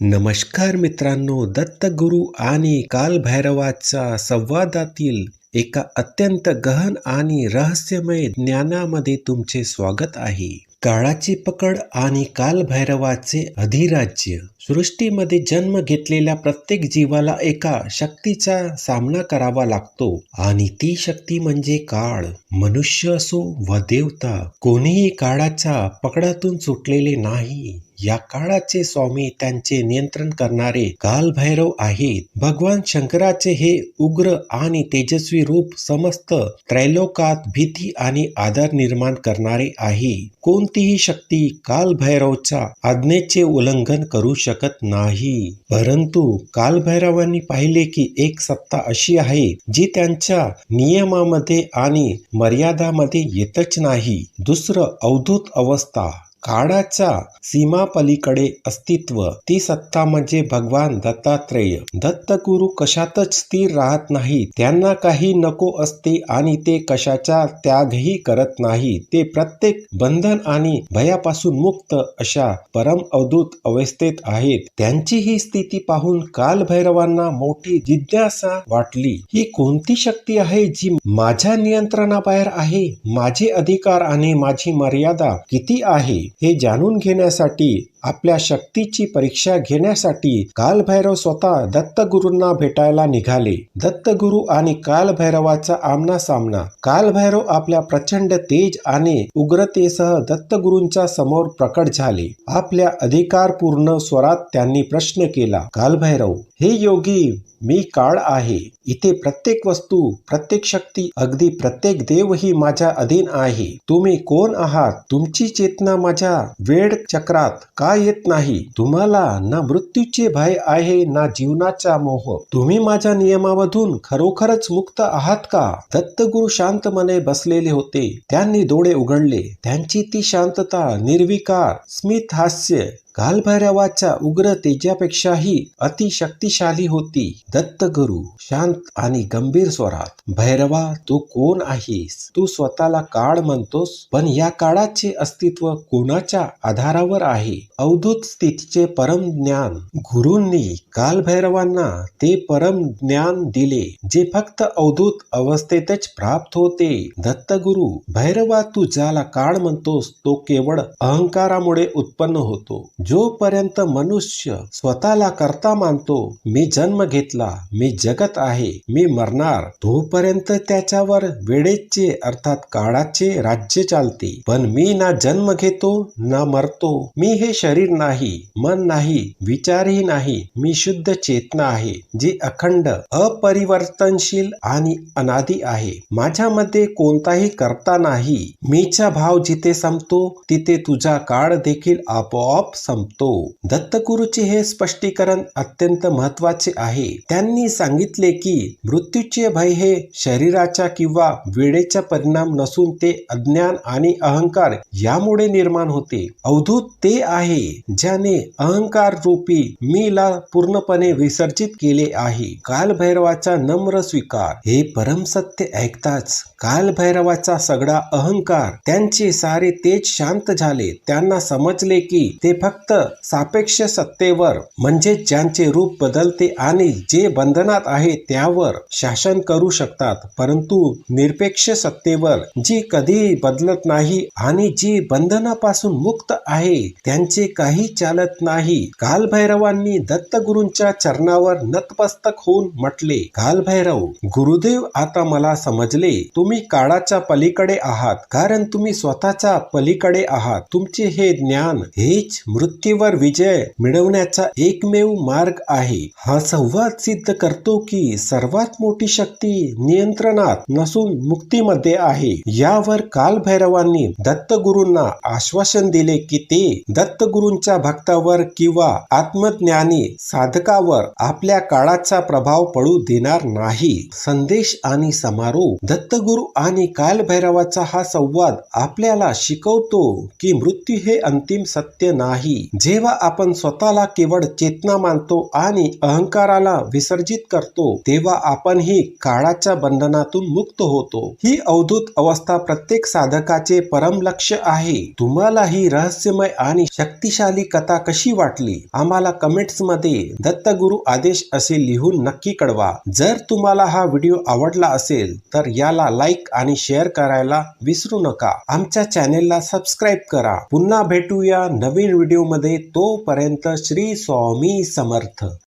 नमस्कार मित्रांनो दत्तगुरू आणि कालभैरवाच्या संवादातील एका अत्यंत गहन आणि रहस्यमय ज्ञानामध्ये तुमचे स्वागत आहे. काळाची पकड आणि कालभैरवाचे अधिराज्य. सृष्टीमध्ये जन्म घेतलेल्या प्रत्येक जीवाला एका शक्तीचा सामना करावा लागतो आणि ती शक्ती म्हणजे काळ. मनुष्य असो व देवता कोणीही काळाच्या पकडातून सुटलेले नाही. या काळाचे स्वामी त्यांचे नियंत्रण करणारे कालभैरव आहेत. भगवान शंकराचे हे उग्र आणि तेजस्वी रूप समस्त त्रैलोकात भीती आणि आदर निर्माण करणारे आहे. कोणतीही शक्ती कालभैरवच्या आज्ञेचे उल्लंघन करू शकत नाही. परंतु कालभैरवांनी पाहिले की एक सत्ता अशी आहे जी त्यांच्या नियमामध्ये आणि मर्यादामध्ये येतच नाही. दुसरं अवधूत अवस्था. काळाच्या सीमापलीकडे अस्तित्व ती सत्ता म्हणजे भगवान दत्तात्रेय. दत्तगुरु कशातच स्थिर राहत नाही त्यांना काही नको असते आणि ते कशाचा त्यागही करत नाही. ते प्रत्येक बंधन आणि भयापासून मुक्त अशा परम अवधूत अवस्थेत आहेत. त्यांची ही स्थिती पाहून कालभैरवांना मोठी जिज्ञासा वाटली. ही कोणती शक्ती आहे जी माझ्या नियंत्रणाबाहेर आहे? माझे अधिकार आणि माझी मर्यादा किती आहे? हे जाणून घेण्यासाठी आपल्या शक्तीची परीक्षा घेण्यासाठी कालभैरव स्वतः दत्तगुरूंना भेटायला निघाले. दत्तगुरु आणि कालभैरवाचा आमना सामना कालभैरव आपल्या प्रचंड तेज आणि उग्रतेसह दत्तगुरूंच्या समोर प्रकट झाले. आपल्या अधिकारपूर्ण स्वरात त्यांनी प्रश्न केला कालभैरव हे योगी मी काळ आहे. इथे प्रत्येक वस्तू प्रत्येक शक्ती अगदी प्रत्येक देवही माझ्या अधीन आहे. तुम्ही कोण आहात? तुमची चेतना माझ्या वेळ चक्रात का येत नाही. तुम्हाला ना मृत्यूचे भय आहे ना जीवनाचा मोह. तुम्ही माझ्या नियमामधून खरोखरच मुक्त आहात का? दत्तगुरु शांतमने बसलेले होते. त्यांनी डोळे उघडले. त्यांची ती शांतता निर्विकार स्मित हास्य कालभैरवाच्या उग्र तेजापेक्षाही अतिशक्तिशाली होती. दत्तगुरु शांत आणि गंभीर स्वरात भैरवा तू कोण आहेस? तू स्वतःला काळ म्हणतोस पण या काळाचे अस्तित्व कोणाच्या आधारावर आहे अवधूत स्थितीचे परम ज्ञान गुरूंनी कालभैरवांना ते परम ज्ञान दिले जे फक्त अवधूत अवस्थेतच प्राप्त होते. दत्तगुरु भैरवा तू ज्याला काळ म्हणतोस तो केवळ अहंकारामुळे उत्पन्न होतो. जोपर्यंत मनुष्य स्वतःला करता मानतो मी जन्म घेतला मी जगत आहे मी मरणार तोपर्यंत त्याच्यावर वेळेचे अर्थात काळाचे राज्य चालते. पण मी ना जन्म घेतो ना मरतो. मी हे शरीर नाही मन नाही विचारही नाही. मी शुद्ध चेतना आहे जी अखंड अपरिवर्तनशील आणि अनादी आहे. माझ्यामध्ये कोणताही करता नाही. मीचा भाव जिथे संपतो तिथे तुझा काळ देखील आपोआप संपतो. दत्तगुरूचे हे स्पष्टीकरण अत्यंत महत्त्वाचे आहे. त्यांनी सांगितले की मृत्यूचे भय हे शरीराच्या किंवा वेळेचा परिणाम नसून ते अज्ञान आणि अहंकार यामुळे निर्माण होते. अवधूत ते आहे ज्याने अहंकार रूपी मीला पूर्णपणे विसर्जित केले आहे. कालभैरवाचा नम्र स्वीकार. हे परम सत्य ऐकताच कालभैरवाचा सगळा अहंकार त्यांचे सारे तेज शांत झाले. त्यांना समजले की ते फक्त सापेक्ष सत्तेवर म्हणजे ज्यांचे रूप बदलते आणि जे बंधनात आहे त्यावर शासन करू शकतात. परंतु निरपेक्ष सत्तेवर जी कधी बदलत नाही आणि जी बंधनापासून मुक्त आहे त्यांचे काही चालत नाही. कालभैरवांनी दत्तगुरूंच्या चरणावर नतमस्तक होऊन म्हटले कालभैरव गुरुदेव आता मला समजले तुम्ही काळाच्या पलीकडे आहात कारण तुम्ही स्वतःच्या पलीकडे आहात. तुमचे हे ज्ञान हेच मृत मृत्यूवर विजय मिळवण्याचा एकमेव मार्ग आहे. हा संवाद सिद्ध करतो की सर्वात मोठी शक्ती नियंत्रणात नसून मुक्तीमध्ये आहे. यावर कालभैरवांनी दत्तगुरूंना आश्वासन दिले की ते दत्तगुरूंच्या भक्तावर किंवा आत्मज्ञानी साधकावर आपल्या काळाचा प्रभाव पडू देणार नाही. संदेश आणि समारोह दत्तगुरु आणि कालभैरवाचा हा संवाद आपल्याला शिकवतो की मृत्यू हे अंतिम सत्य नाही. जेव्हा आपण स्वतःला केवळ चेतना मानतो आणि अहंकाराला विसर्जित करतो तेव्हा आपण ही काळाच्या बंधनातून मुक्त होतो. ही अवधूत अवस्था प्रत्येक साधकाचे परम लक्ष आहे. तुम्हाला ही रहस्यमय आणि शक्तिशाली कथा कशी वाटली? आम्हाला कमेंट्समध्ये दत्तगुरु आदेश असे लिहून नक्की कळवा. जर तुम्हाला हा व्हिडिओ आवडला असेल तर याला लाईक आणि शेअर करायला विसरू नका. आमच्या चॅनेलला सबस्क्राईब करा. पुन्हा भेटूया नवीन व्हिडिओ मध्ये तोपर्यंत श्री स्वामी समर्थ.